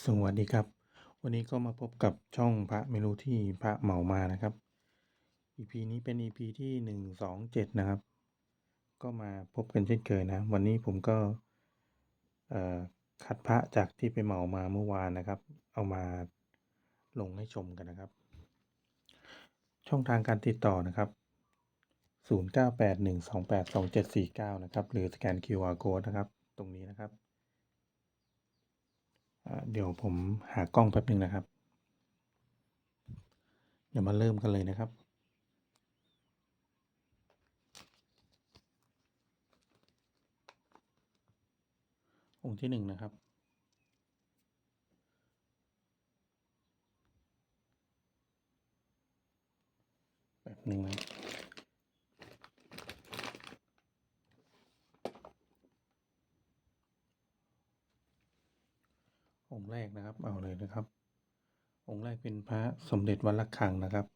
สวัสดีครับ วันนี้ก็มาพบกับช่องพระไม่รู้ที่พระเหมามานะครับ EP นี้เป็น EP ที่หนึ่งสองเจ็ดนะครับ ก็มาพบกันเช่นเคยนะ วันนี้ผมก็คัดพระจากที่ไปเหมามาเมื่อวานนะครับ เอามาลงให้ชมกันนะครับ ช่องทางการติดต่อนะครับ 0981282749 นะครับ หรือสแกน QR code นะครับ ตรงนี้นะครับ เดี๋ยวผมหากล้องแป๊บหนึ่งนะครับ เดี๋ยวมาเริ่มกันเลยนะครับ องค์ที่หนึ่งนะครับ แบบหนึ่งนะ องค์แรกนะครับ เอาเลยนะครับ องค์แรกเป็นพระสมเด็จวัดระฆังนะครับ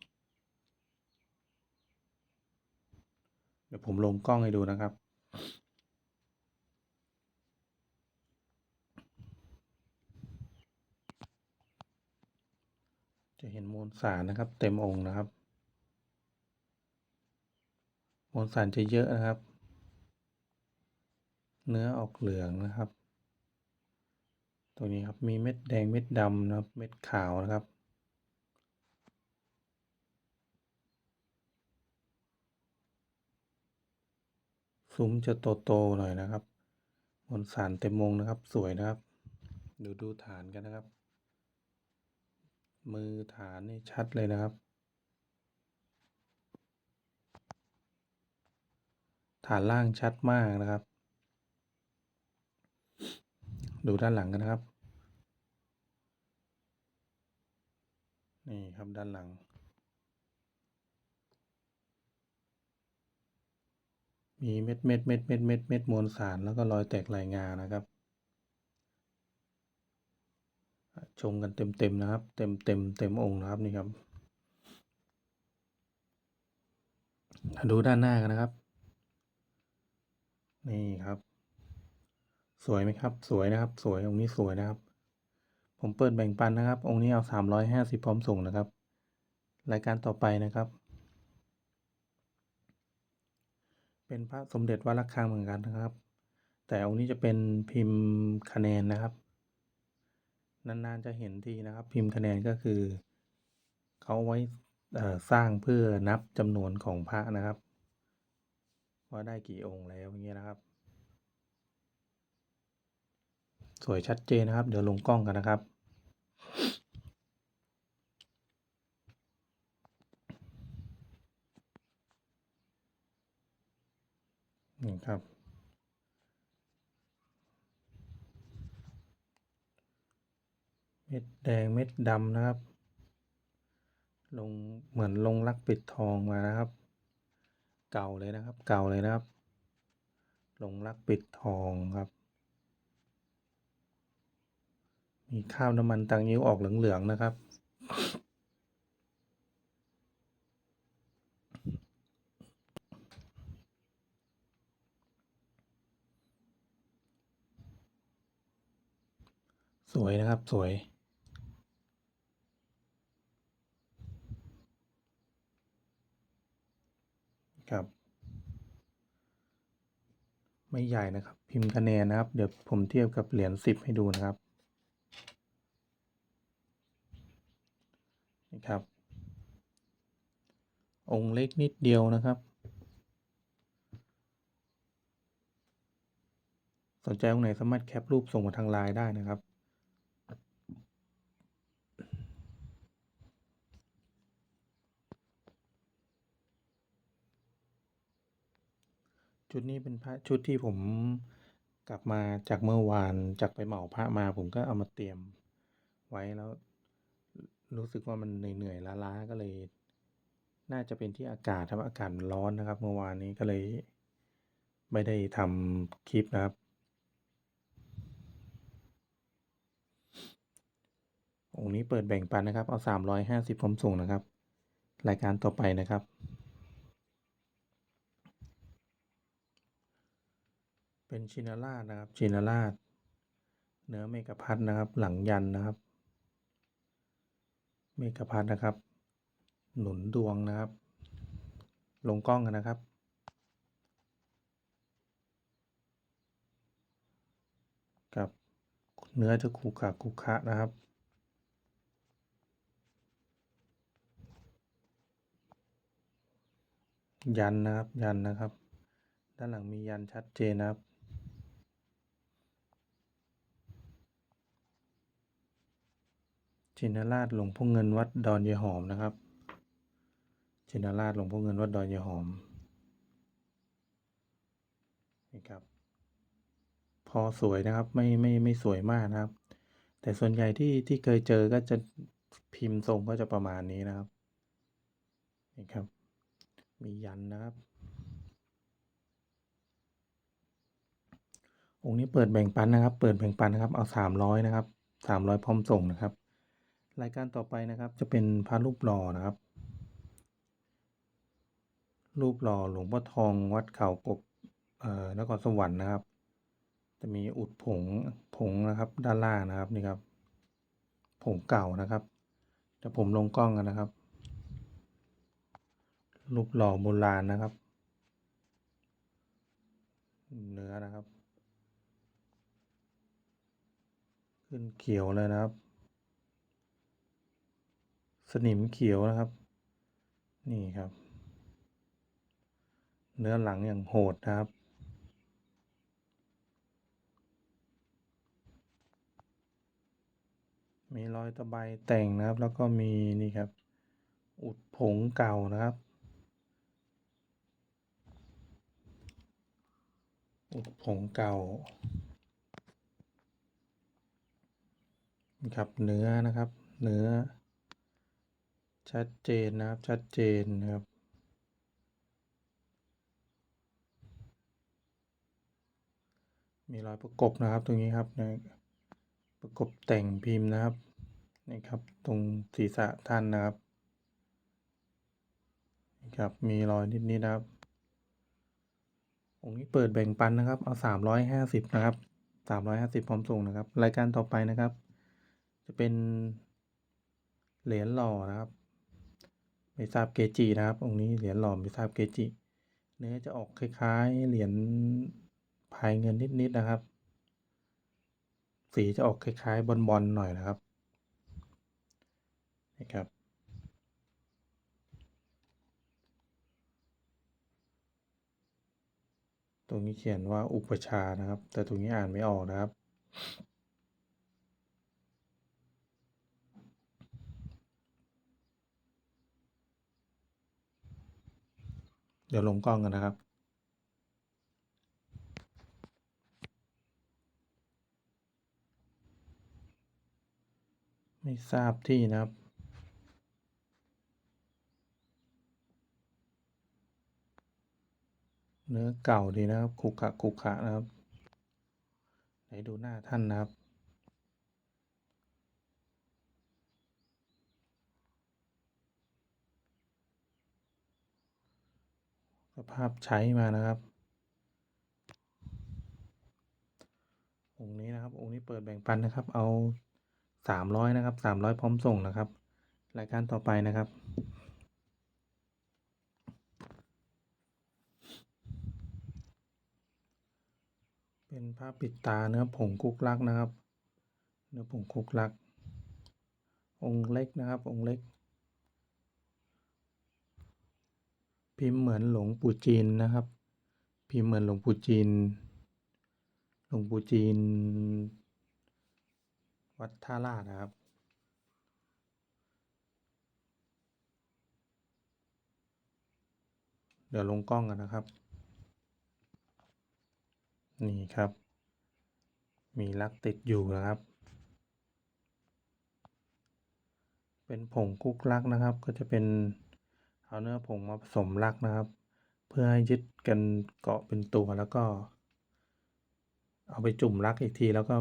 เดี๋ยวผมลงกล้องให้ดูนะครับจะเห็นมวลสารนะครับ เต็มองค์นะครับ มวลสารจะเยอะนะครับ เนื้อออกเหลืองนะครับ ตัวนี้ครับมีเม็ดแดงเม็ดดำนะครับเม็ดขาวนะครับ ซุ้มจะโตๆหน่อยนะครับมวลสารเต็มองนะครับสวยนะครับดูดูฐานกันนะครับ มือฐานนี่ชัดเลยนะครับ ฐานล่างชัดมากนะครับ ดูด้านหลังกันนะครับ นี่ครับด้านหลัง มีเม็ดเม็ดเม็ดเม็ดเม็ดเม็ดมวลสารแล้วก็รอยแตกลายงานะครับ ชมกันเต็มเต็มนะครับ เต็มเต็มเต็มองค์นะครับนี่ครับดูด้านหน้ากันนะครับ นี่ครับ สวยไหมครับ สวยนะครับ สวยองค์นี้สวยนะครับ ผมเปิดแบ่งปันนะครับ องค์นี้เอาสามร้อยห้าสิบพร้อมส่งนะครับ รายการต่อไปนะครับ เป็นพระสมเด็จวัดระฆังเหมือนกันนะครับ แต่องค์นี้จะเป็นพิมพ์คะแนนนะครับ นานๆจะเห็นทีนะครับ พิมพ์คะแนนก็คือเขาไว้สร้างเพื่อนับจำนวนของพระนะครับ ว่าได้กี่องค์แล้วอย่างเงี้ยนะครับ สวยชัดเจนนะครับ เดี๋ยวลงกล้องกันนะครับ นี่ครับ เม็ดแดงเม็ดดำนะครับ ลงเหมือนลงลักปิดทองมานะครับ เก่าเลยนะครับ เก่าเลยนะครับ ลงลักปิดทองครับ มีข้าวน้ำมันตังยิ้วออกเหลืองๆนะครับ สวยนะครับสวยครับ ไม่ใหญ่นะครับ พิมพ์คะแนนนะครับ เดี๋ยวผมเทียบกับเหรียญสิบให้ดูนะครับ ครับ องค์เล็กนิดเดียวนะครับ สนใจองค์ไหนสามารถแคปรูปส่งมาทางไลน์ได้นะครับชุดนี้เป็นพระชุดที่ผมกลับมาจากเมื่อวานจากไปเหมาพระมาผมก็เอามาเตรียมไว้แล้ว รู้สึกว่ามันเหนื่อยๆล้าๆก็เลย น่าจะเป็นที่อากาศครับอากาศร้อนนะครับ เมื่อวานนี้ก็เลย ไม่ได้ทำคลิปนะครับ องค์นี้เปิดแบ่งปันนะครับ เอาสามร้อยห้าสิบพร้อมส่งนะครับ รายการต่อไปนะครับเป็นชินาราชนะครับชินาราชเนื้อเมกะพัดนะครับ หลังยันนะครับ เมกะพัดนะครับ หนุนดวงนะครับ ลงกล้องกันนะครับกับเนื้อจะคุกะคุคะนะครับ ยันนะครับยันนะครับ ด้านหลังมียันชัดเจนนะครับ ชินราชหลวงพ่อเงินวัดดอนยายหอมนะครับ ชินราชหลวงพ่อเงินวัดดอนยายหอมนี่ครับ พอสวยนะครับไม่ไม่ไม่สวยมากนะครับ แต่ส่วนใหญ่ที่ที่เคยเจอก็จะพิมพ์ทรงก็จะประมาณนี้นะครับนี่ครับ มียันนะครับ องค์นี้เปิดแบ่งปันนะครับ เปิดแบ่งปันนะครับ เอาสามร้อยนะครับสามร้อยพร้อมส่งนะครับ รายการต่อไปนะครับจะเป็นพระรูปหล่อนะครับ รูปหล่อหลวงพ่อทองวัดเขากบเอ่อนครสวรรค์นะครับ จะมีอุดผงผงนะครับ ด้านล่างนะครับนี่ครับ ผงเก่านะครับเดี๋ยวผมลงกล้องกันนะครับ รูปหล่อโบราณนะครับ เนื้อนะครับ ขึ้นเขียวเลยนะครับ สนิมเขียวนะครับ นี่ครับ เนื้อหลังอย่างโหดนะครับมีรอยตะไบแต่งนะครับ แล้วก็มีนี่ครับ อุดผงเก่านะครับ อุดผงเก่านี่ครับเนื้อนะครับ เนื้อ ชัดเจนนะครับ ชัดเจนนะครับ มีรอยประกบนะครับตรงนี้ครับนะประกบแต่งพิมพ์นะครับนี่ครับ ตรงศีรษะท่านนะครับนี่ครับ มีรอยนิดๆนนะครับ องค์นี้เปิดแบ่งปันนะครับ เอาสามร้อยห้าสิบนะครับสามร้อยห้าสิบพร้อมส่งนะครับ รายการต่อไปนะครับ จะเป็นเหรียญหล่อนะครับ ไม่ทราบเกจินะครับองค์นี้เหรียญหล่อไม่ทราบเกจิ เนื้อจะออกคล้ายๆ เหรียญพายเงินนิดๆนะครับ สีจะออกคล้ายๆบอลๆหน่อยนะครับนะครับตรงนี้เขียนว่าอุปชานะครับ แต่ตรงนี้อ่านไม่ออกนะครับ เดี๋ยวลงกล้องกันนะครับ ไม่ทราบที่นะครับเนื้อเก่าดีนะครับคุกะคุกะนะครับ ไหนดูหน้าท่านนะครับ ภาพใช้มานะครับ องค์นี้นะครับ องค์นี้เปิดแบ่งปันนะครับ เอาสามร้อยนะครับสามร้อยพร้อมส่งนะครับ รายการต่อไปนะครับเป็นผ้าปิดตาเนื้อผงคุกลักนะครับ เนื้อผงคุกลัก องค์เล็กนะครับ องค์เล็ก พิมพ์เหมือนหลวงปู่จีนนะครับ พิมพ์เหมือนหลวงปู่จีน หลวงปู่จีน วัดท่าลาดนะครับ เดี๋ยวลงกล้องกันนะครับ นี่ครับ มีลักติดอยู่นะครับเป็นผงคุกลักนะครับ ก็จะเป็น เอาเนื้อผงมาผสมลักนะครับ เพื่อให้ยึดกันเกาะเป็นตัวแล้วก็ เอาไปจุ่มลักอีกทีแล้วก็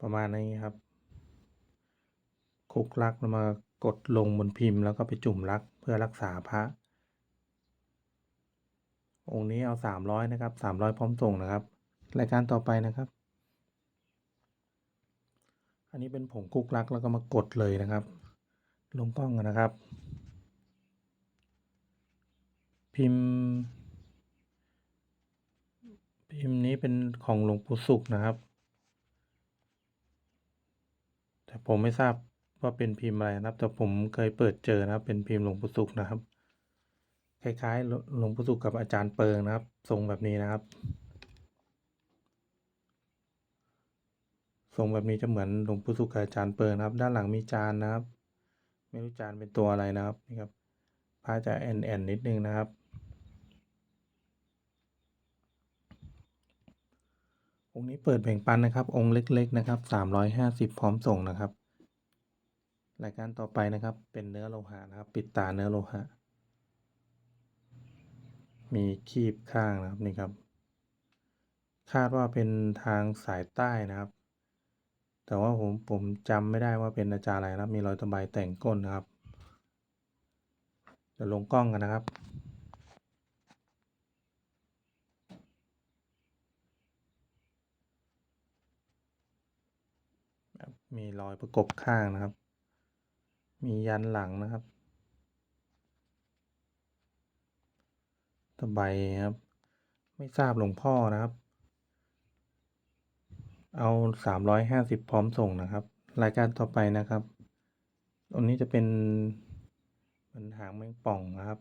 ประมาณนี้ครับคุกลักแล้วมากดลงบนพิมพ์แล้วก็ไปจุ่มลักเพื่อรักษาพระ องค์นี้เอาสามร้อยนะครับสามร้อยพร้อมส่งนะครับ รายการต่อไปนะครับ อันนี้เป็นผงกุ๊กรักแล้วก็มากดเลยนะครับ ลงกล้องนะครับ พิมพ์ พิมพ์นี้เป็นของหลวงปู่สุขนะครับ แต่ผมไม่ทราบว่าเป็นพิมพ์อะไรนะครับ แต่ผมเคยเปิดเจอนะครับ เป็นพิมพ์หลวงปู่สุขนะครับ คล้ายๆหลวงปู่สุขกับอาจารย์เปิงนะครับ ทรงแบบนี้นะครับ ทรงแบบนี้จะเหมือนหลวงปู่สุขกับอาจารย์เปิงนะครับ ด้านหลังมีจานนะครับ ไม่รู้จานเป็นตัวอะไรนะครับนี่ครับพระจะแอนแอนนิดนึงนะครับ องค์นี้เปิดแบ่งปันนะครับ องค์เล็ก ๆ นะครับสามร้อยห้าสิบพร้อมส่งนะครับ รายการต่อไปนะครับ เป็นเนื้อโลหะนะครับ ปิดตาเนื้อโลหะ มีคีบข้างนะครับนี่ครับ คาดว่าเป็นทางสายใต้นะครับ แต่ว่าผมผมจำไม่ได้ว่าเป็นอาจารย์อะไรนะครับ มีรอยตะไบแต่งก้นนะครับเดี๋ยวลงกล้องกันนะครับ มีรอยประกบข้างนะครับ มียันหลังนะครับตะไบครับ ไม่ทราบหลวงพ่อนะครับ เอาสามร้อยห้าสิบพร้อมส่งนะครับ รายการต่อไปนะครับตรงนี้จะเป็นเหมือนหางแมงป่องนะครับ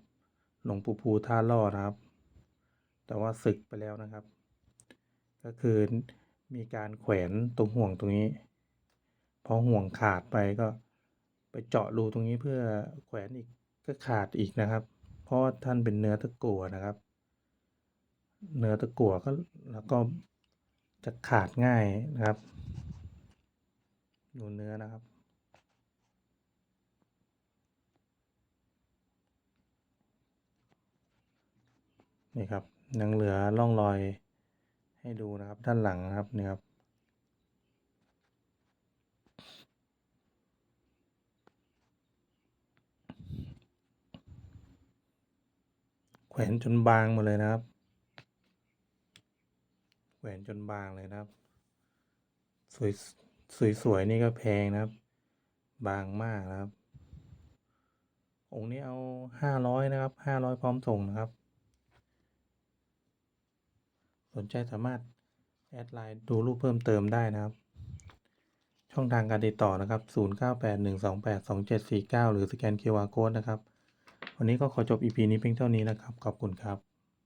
หลวงปู่ภูท่าล่อนะครับ แต่ว่าศึกไปแล้วนะครับ ก็คือมีการแขวนตรงห่วงตรงนี้ พอห่วงขาดไปก็ไปเจาะรูตรงนี้เพื่อแขวนอีกก็ขาดอีกนะครับ เพราะท่านเป็นเนื้อตะกั่วนะครับ เนื้อตะกั่วก็แล้วก็จะขาดง่ายนะครับดูเนื้อนะครับ นี่ครับยังเหลือร่องรอยให้ดูนะครับด้านหลังนะครับนี่ครับ แขวนจนบางหมดเลยนะครับ แขวนจนบางเลยนะครับ สวยสวยสวยนี่ก็แพงนะครับ บางมากนะครับ องค์นี้เอาห้าร้อยนะครับห้าร้อยพร้อมส่งนะครับ สนใจสามารถแอดไลน์ดูรูปเพิ่มเติมได้นะครับ ช่องทางการติดต่อนะครับ 0981282749 หรือสแกน QR Code นะครับ วันนี้ก็ขอจบ EP นี้เพียงเท่านี้นะครับ ขอบคุณครับ